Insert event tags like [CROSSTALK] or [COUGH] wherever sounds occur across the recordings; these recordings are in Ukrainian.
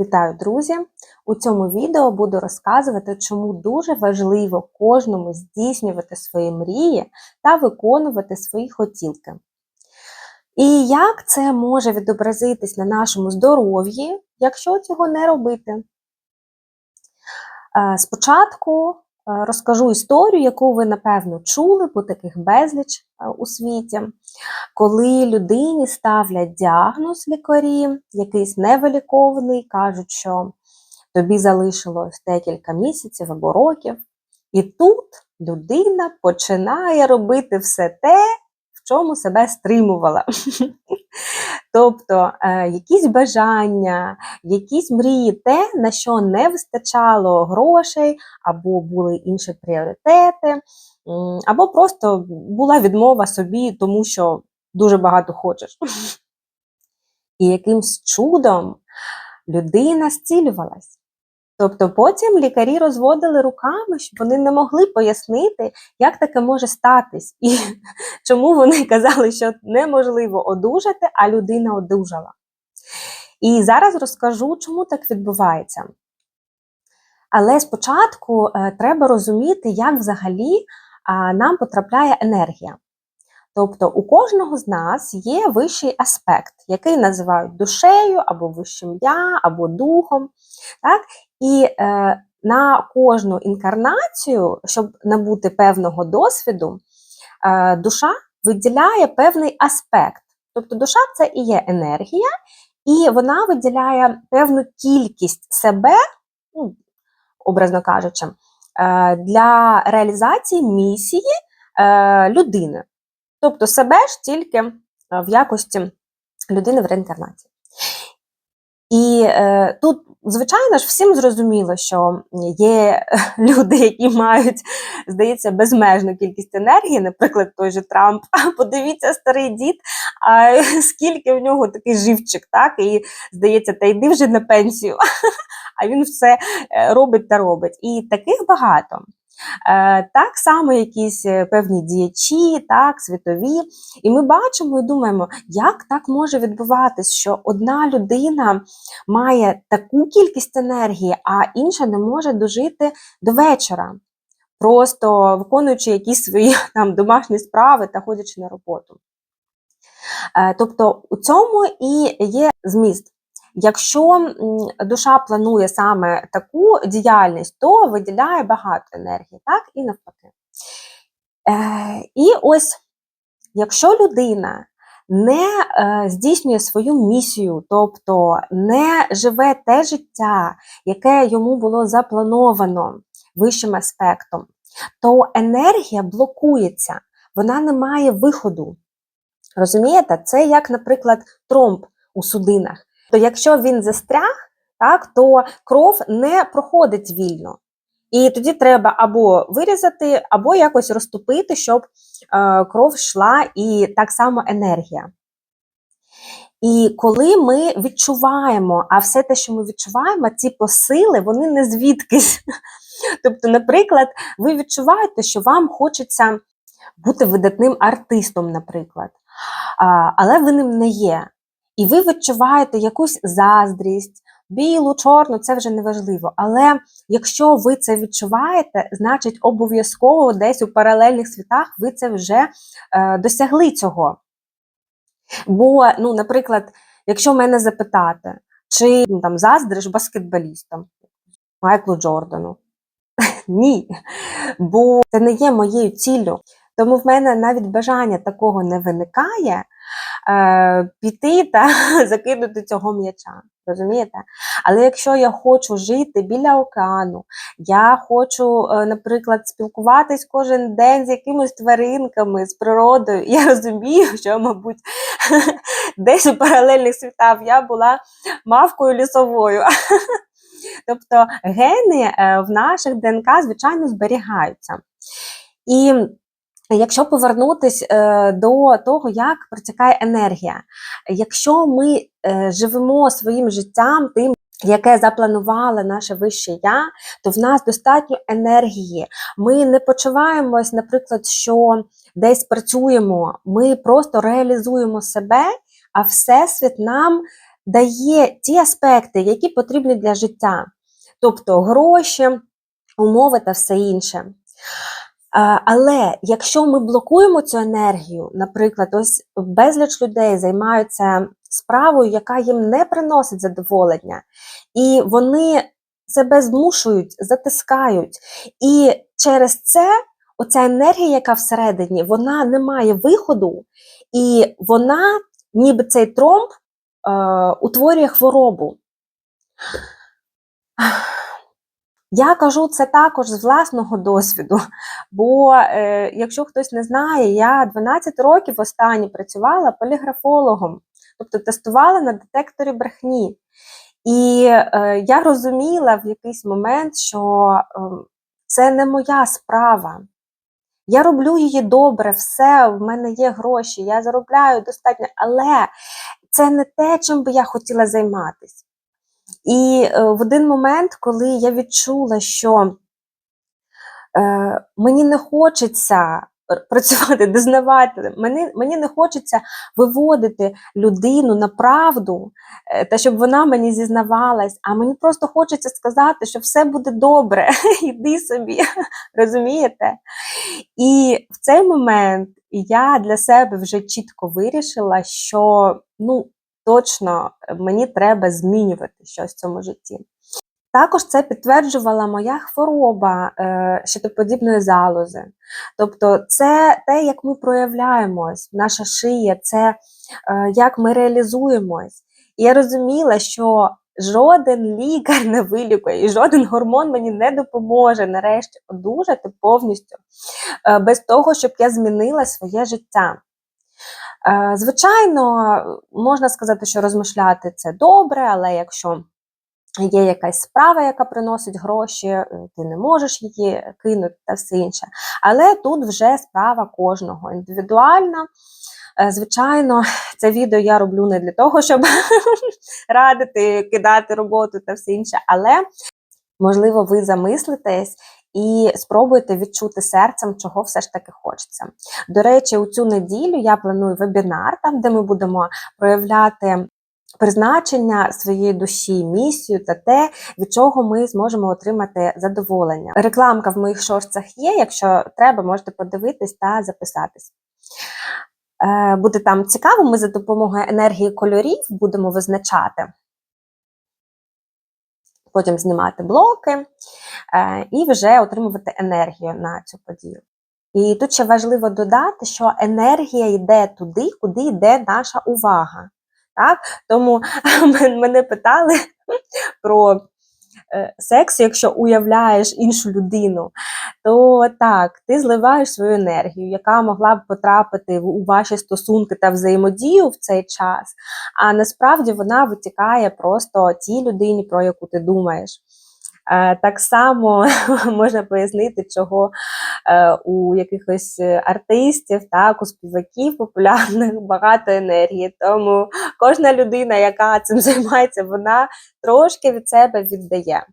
Вітаю, друзі! У цьому відео буду розказувати, чому дуже важливо кожному здійснювати свої мрії та виконувати свої хотілки. І як це може відобразитись на нашому здоров'ї, якщо цього не робити. Е, Спочатку розкажу історію, яку ви, напевно, чули, бо таких безліч е, у світі, коли людині ставлять діагноз лікарі, якийсь невилікований, кажуть, що тобі залишилось декілька місяців або років, і тут людина починає робити все те, чому себе стримувала. [LAUGHS] Тобто е, якісь бажання, якісь мрії, те, на що не вистачало грошей, або були інші пріоритети, або просто була відмова собі, тому що дуже багато хочеш. [LAUGHS] І якимсь чудом людина зцілювалась. Тобто потім лікарі розводили руками, щоб вони не могли пояснити, як таке може статись, і [LAUGHS] чому вони казали, що неможливо одужати, а людина одужала. І зараз розкажу, чому так відбувається. Але спочатку е, треба розуміти, як взагалі нам потрапляє енергія. Тобто у кожного з нас є вищий аспект, який називають душею, або вищим я, або духом. Так? І е, на кожну інкарнацію, щоб набути певного досвіду, е, душа виділяє певний аспект. Тобто душа це і є енергія, і вона виділяє певну кількість себе, ну, образно кажучи, е, для реалізації місії е, людини. Тобто себе ж тільки е, в якості людини в реінкарнації. І е, тут, звичайно ж, всім зрозуміло, що є [LAUGHS] люди, які мають, здається, безмежну кількість енергії, наприклад, той же Трамп. [LAUGHS] Подивіться, старий дід, а [LAUGHS] скільки в нього такий живчик, так? І здається, та йди вже на пенсію. А він все е, робить та робить. І таких багато. Е, Так само якісь е, певні діячі, так, світові. І ми бачимо і думаємо, як так може відбуватись, що одна людина має таку кількість енергії, а інша не може дожити до вечора, просто виконуючи якісь свої [LAUGHS] там домашні справи та ходячи на роботу. Е, Тобто у цьому і є зміст. Якщо душа планує саме таку діяльність, то виділяє багато енергії, так і навпаки. Е, і ось, якщо людина не е, здійснює свою місію, тобто не живе те життя, яке йому було заплановано вищим аспектом, то енергія блокується, вона не має виходу. Розумієте, це як, наприклад, тромб у судинах. То якщо він застряг, так, то кров не проходить вільно. І тоді треба або вирізати, або якось розтопити, щоб е, кров йшла і так само енергія. І коли ми відчуваємо, а все те, що ми відчуваємо, ці посили, вони не звідкись. [LAUGHS] Тобто, наприклад, ви відчуваєте, що вам хочеться бути видатним артистом, наприклад, але ви ним не є. І ви відчуваєте якусь заздрість, білу, чорну, це вже не важливо. Але якщо ви це відчуваєте, значить обов'язково десь у паралельних світах ви це вже е, досягли цього. Бо, ну, наприклад, якщо мене запитати, чи ну, там заздриш баскетболістам Майклу Джордану? [LAUGHS] Ні. Бо це не є моєю ціллю. Тому в мене навіть бажання такого не виникає е, піти та [LAUGHS] закинути цього м'яча. Розумієте? Але якщо я хочу жити біля океану, я хочу, е, наприклад, спілкуватись кожен день з якимись тваринками, з природою, я розумію, що, мабуть, [LAUGHS] десь у паралельних світах я була мавкою лісовою. [LAUGHS] Тобто гени е, в наших ДНК, звичайно, зберігаються. І Якщо повернутися е, до того, як протікає енергія, якщо ми е, живемо своїм життям, тим, яке запланувало наше вище я, то в нас достатньо енергії. Ми не почуваємось, наприклад, що десь працюємо, ми просто реалізуємо себе, а Всесвіт нам дає ті аспекти, які потрібні для життя, тобто гроші, умови та все інше. Е, Але якщо ми блокуємо цю енергію, наприклад, ось безліч людей займаються справою, яка їм не приносить задоволення, і вони себе змушують, затискають. І через це оця енергія, яка всередині, вона не має виходу, і вона, ніби цей тромб, е, утворює хворобу. Я кажу це також з власного досвіду, бо е, якщо хтось не знає, я 12 років останні працювала поліграфологом, тобто тестувала на детекторі брехні. І е, я розуміла в якийсь момент, що е, це не моя справа. Я роблю її добре, все, в мене є гроші, я заробляю достатньо, але це не те, чим би я хотіла займатися. І е, в один момент, коли я відчула, що е, мені не хочеться працювати [LAUGHS] дознавателем, мені, мені не хочеться виводити людину на правду, е, та щоб вона мені зізнавалась, а мені просто хочеться сказати, що все буде добре, [LAUGHS] іди собі, [LAUGHS] розумієте? І в цей момент я для себе вже чітко вирішила, що ну, точно е, мені треба змінювати щось в цьому житті. Також це підтверджувала моя хвороба е, щитоподібної залози. Тобто, це те, як ми проявляємось, наша шия, це е, як ми реалізуємось. І я розуміла, що жоден лікар не вилікує, і жоден гормон мені не допоможе нарешті одужати повністю е, без того, щоб я змінила своє життя. Е, Звичайно, можна сказати, що розмишляти це добре, але якщо є якась справа, яка приносить гроші, е, ти не можеш її кинути та все інше. Але тут вже справа кожного індивідуальна. Е, Звичайно, [LAUGHS] це відео я роблю не для того, щоб [LAUGHS] радити, кидати роботу та все інше, але можливо, ви замислитесь і спробуєте відчути серцем, чого все ж таки хочеться. До речі, у цю неділю я планую вебінар, там де ми будемо проявляти. Призначення своєї душі, місію та те, від чого ми зможемо отримати задоволення. Рекламка в моїх шорцах є. Якщо треба, можете подивитись та записатись. Е, Буде там цікаво, ми за допомогою енергії кольорів будемо визначати, потім знімати блоки е, і вже отримувати енергію на цю подію. І тут ще важливо додати, що енергія йде туди, куди йде наша увага. Так? Тому [LAUGHS] мене питали про секс, якщо уявляєш іншу людину, то так, ти зливаєш свою енергію, яка могла б потрапити у ваші стосунки та взаємодію в цей час, а насправді вона витікає просто тій людині, про яку ти думаєш. Е, Так само [LAUGHS] можна пояснити, чого е, у якихось е, артистів, так, у співаків популярних [LAUGHS] багато енергії. Тому кожна людина, яка цим [LAUGHS] займається, вона трошки від себе віддає.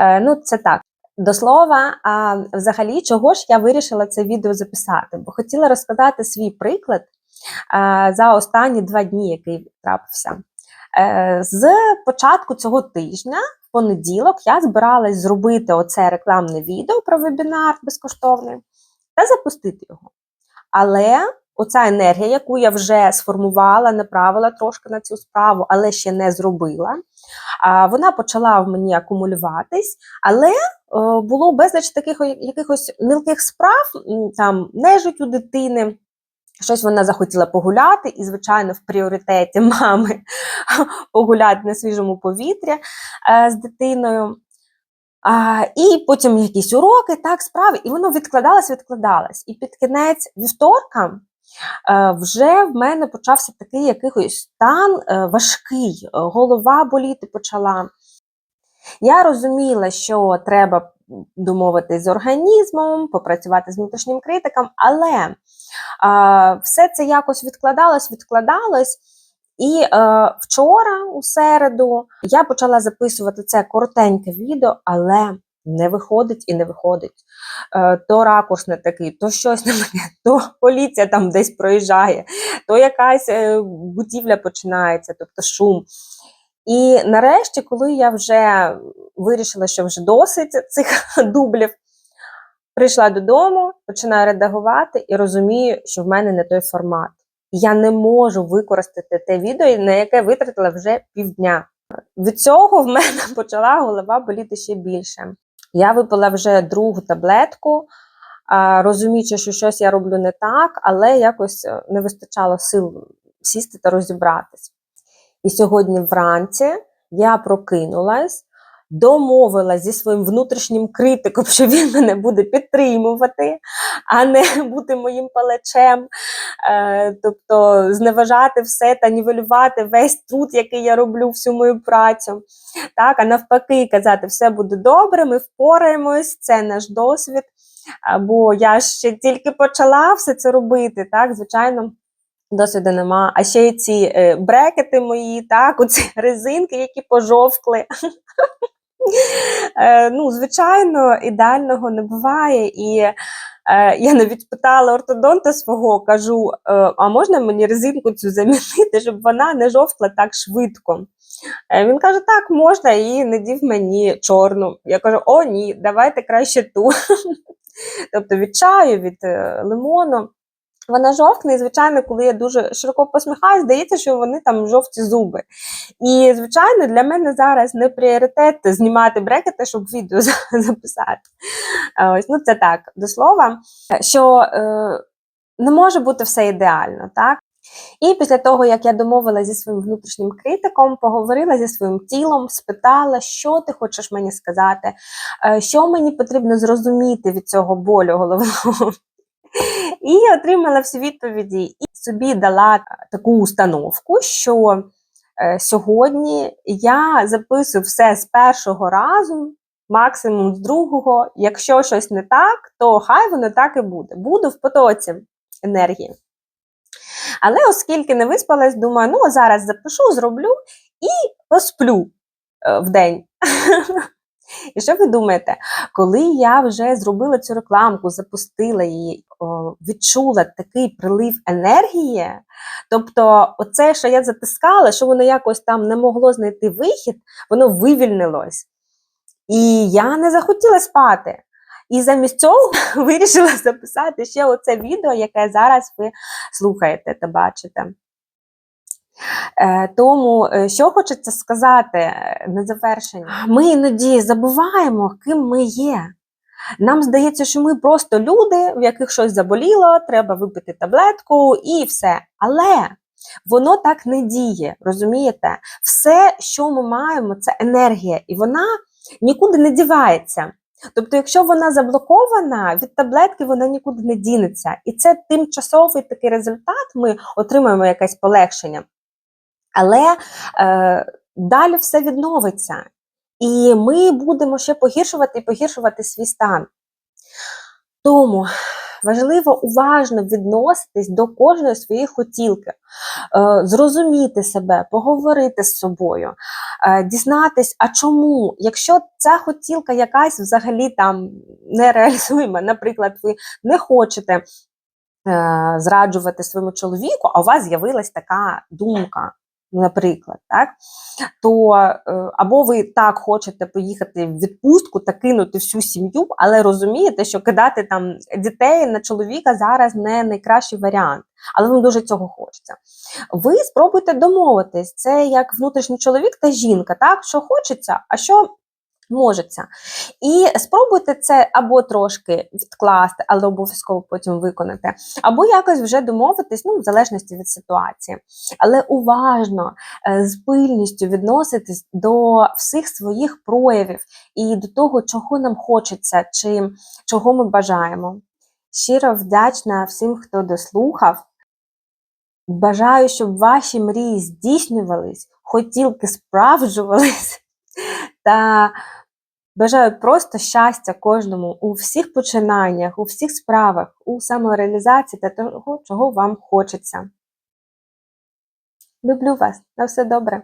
Е, Ну, це так. До слова, а взагалі, чого ж я вирішила це відео записати? Бо хотіла розказати свій приклад е, за останні два дні, який трапився. Е, З початку цього тижня, в понеділок, я збиралась зробити оце рекламне відео про вебінар безкоштовний та запустити його. Але оця енергія, яку я вже сформувала, направила трошки на цю справу, але ще не зробила, вона почала в мені акумулюватись, але е, було безліч таких якихось мілких справ, там нежить у дитини. Щось вона захотіла погуляти, і, звичайно, в пріоритеті [LAUGHS] мами погуляти на свіжому повітрі е, з дитиною. А, і потім якісь уроки, так, справи, і воно відкладалось, відкладалось. І під кінець вівторка е, вже в мене почався такий якийсь стан е, важкий, голова боліти почала. Я розуміла, що треба домовитись з організмом, попрацювати з внутрішнім критиком, але а, все це якось відкладалось, відкладалось. І е, вчора, у середу, я почала записувати це коротеньке відео, але Не виходить і не виходить. Е, То ракурс не такий, то щось на мене, [LAUGHS] то поліція там десь проїжджає, то якась е, будівля починається, тобто шум. І нарешті, коли я вже вирішила, що вже досить цих [LAUGHS] дублів, прийшла додому, починаю редагувати і розумію, що в мене не той формат. Я не можу використати те відео, на яке витратила вже півдня. Від цього в мене [LAUGHS] почала голова боліти ще більше. Я випила вже другу таблетку, розуміючи, що щось я роблю не так, але якось е, не вистачало сил сісти та розібратись. І сьогодні вранці я прокинулась, домовилась зі своїм внутрішнім критиком, що він мене буде підтримувати, а не [LAUGHS] бути моїм палачем, е, тобто зневажати все та нівелювати весь труд, який я роблю, всю мою працю. Так, а навпаки, казати, все буде добре, ми впораємось, це наш досвід. Бо я ще тільки почала все це робити, так, звичайно. Досвіду нема. А ще й ці е, брекети мої, так, оці [LAUGHS] резинки, які пожовкли. [LAUGHS] Е, ну, звичайно, ідеального не буває. І е, я навіть питала ортодонта свого, кажу: е, а можна мені резинку цю замінити, щоб вона не жовкла так швидко? Він каже: так, можна, і не дів мені чорну. Я кажу: о, ні, давайте краще ту. [LAUGHS] Тобто від чаю, від лимону. Вона жовтне, і, звичайно, коли я дуже широко посміхаюся, здається, що вони там жовті зуби. І, звичайно, для мене зараз не пріоритет знімати брекети, щоб відео [LAUGHS] записати. Ось, ну Це так, до слова, що е, не може бути все ідеально. так? І після того, як я домовилася зі своїм внутрішнім критиком, поговорила зі своїм тілом, спитала, що ти хочеш мені сказати, е, що мені потрібно зрозуміти від цього болю головного. І отримала всі відповіді і собі дала таку установку, що е, сьогодні я записую все з першого разу, максимум з другого. Якщо щось не так, то хай воно так і буде. Буду в потоці енергії. Але оскільки не виспалась, думаю, ну зараз запишу, зроблю і посплю е, в день. [LAUGHS] І що ви думаєте, коли я вже зробила цю рекламку, запустила її, відчула такий прилив енергії, тобто, оце, що я затискала, що воно якось там не могло знайти вихід, воно вивільнилось. І я не захотіла спати. І замість цього [LAUGHS] вирішила записати ще оце відео, яке зараз ви слухаєте та бачите. Е, тому, е, що хочеться сказати е, на завершення, ми іноді забуваємо, ким ми є. Нам здається, що ми просто люди, в яких щось заболіло, треба випити таблетку і все. Але воно так не діє, розумієте? Все, що ми маємо, це енергія, і вона нікуди не дівається. Тобто, якщо вона заблокована, від таблетки вона нікуди не дінеться. І це тимчасовий такий результат, ми отримаємо якесь полегшення. Але е, далі все відновиться. І ми будемо ще погіршувати і погіршувати свій стан. Тому важливо уважно відноситись до кожної своєї хотілки, е, зрозуміти себе, поговорити з собою, е, дізнатись, а чому, якщо ця хотілка якась взагалі там нереалізуєма, наприклад, ви не хочете. Е, зраджувати своєму чоловіку, а у вас з'явилась така думка наприклад, так, то е, або ви так хочете поїхати в відпустку та кинути всю сім'ю, але розумієте, що кидати там дітей на чоловіка зараз не найкращий варіант, але вам дуже цього хочеться. Ви спробуйте домовитись, це як внутрішній чоловік та жінка, так, що хочеться, а що можеться. І спробуйте це або трошки відкласти, але обов'язково потім виконати, або якось вже домовитись, ну, в залежності від ситуації. Але уважно, е, з пильністю відноситись до всіх своїх проявів і до того, чого нам хочеться, чи чого ми бажаємо. Щиро вдячна всім, хто дослухав. Бажаю, щоб ваші мрії здійснювались, хотілки справджувались. [LAUGHS] Та Бажаю просто щастя кожному у всіх починаннях, у всіх справах, у самореалізації та того, чого вам хочеться. Люблю вас. На все добре.